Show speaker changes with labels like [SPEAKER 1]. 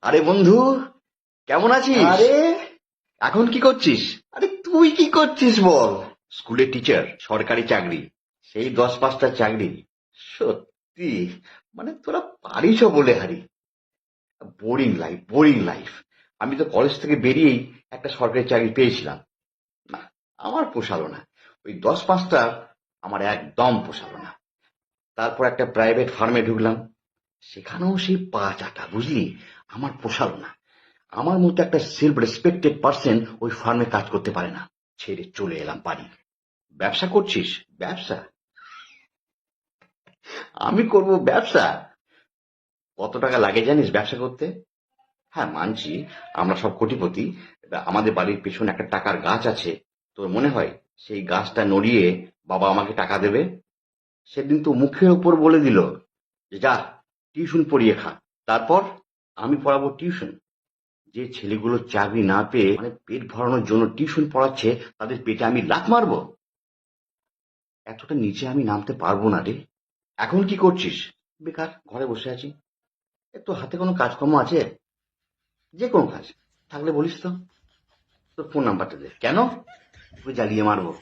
[SPEAKER 1] আরে বন্ধু কেমন আছিস?
[SPEAKER 2] আরে।
[SPEAKER 1] এখন কি করছিস?
[SPEAKER 2] আরে তুই কি করছিস বল?
[SPEAKER 1] স্কুলের টিচার সরকারি চাকরি। সেই দশ পাঁচটা চাকরি।
[SPEAKER 2] সত্যি? মানে তোরা পারিস বলে হারি।
[SPEAKER 1] Boring life boring life. আমি তো কলেজ থেকে বেরিয়েই একটা সরকারি চাকরি পেয়েছিলাম। না আমার পোষালো না। ওই দশ পাঁচটা আমার একদম পোষালো না। তারপর একটা প্রাইভেট ফার্মে ঢুকলাম। সেখানেও সেই পা চাটা বুঝলি? আমার পোষালো না আমার মতো একটা সেলফ রেসপেক্টেড পার্সন ওই ফার্মে কাজ করতে পারে না। ছেড়ে চলে এলাম বাড়ি। ব্যবসা করছিস? ব্যবসা? আমি করব ব্যবসা। কত টাকা লাগে জানিস ব্যবসা করতে? হ্যাঁ মানছি। আমরা সব কোটিপতি। আমাদের বাড়ির পেছনে একটা টাকার গাছ আছে। তোর মনে হয় সেই গাছটা নড়িয়ে বাবা আমাকে টাকা দেবে? সেদিন তো মুখের ওপর বলে দিল যে যা টিউশন পড়িয়ে খা তারপর আমি পড়াবো টিউশন। যে ছেলেগুলো চাকরি না পেয়ে মানে পেট ভরানোর জন্য টিউশন পড়াচ্ছে, তাদের পেটে আমি লাত মারবো? এতটা নিচে আমি নামতে পারব না রে। এখন কি করছিস? বেকার, ঘরে বসে আছি। তোর হাতে কোনো কাজকর্ম আছে? যে কোনো কাজ। থাকলে বলিস তো। তোর ফোন নাম্বারটা দে। কেন? তুই জ্বালিয়ে মারবো।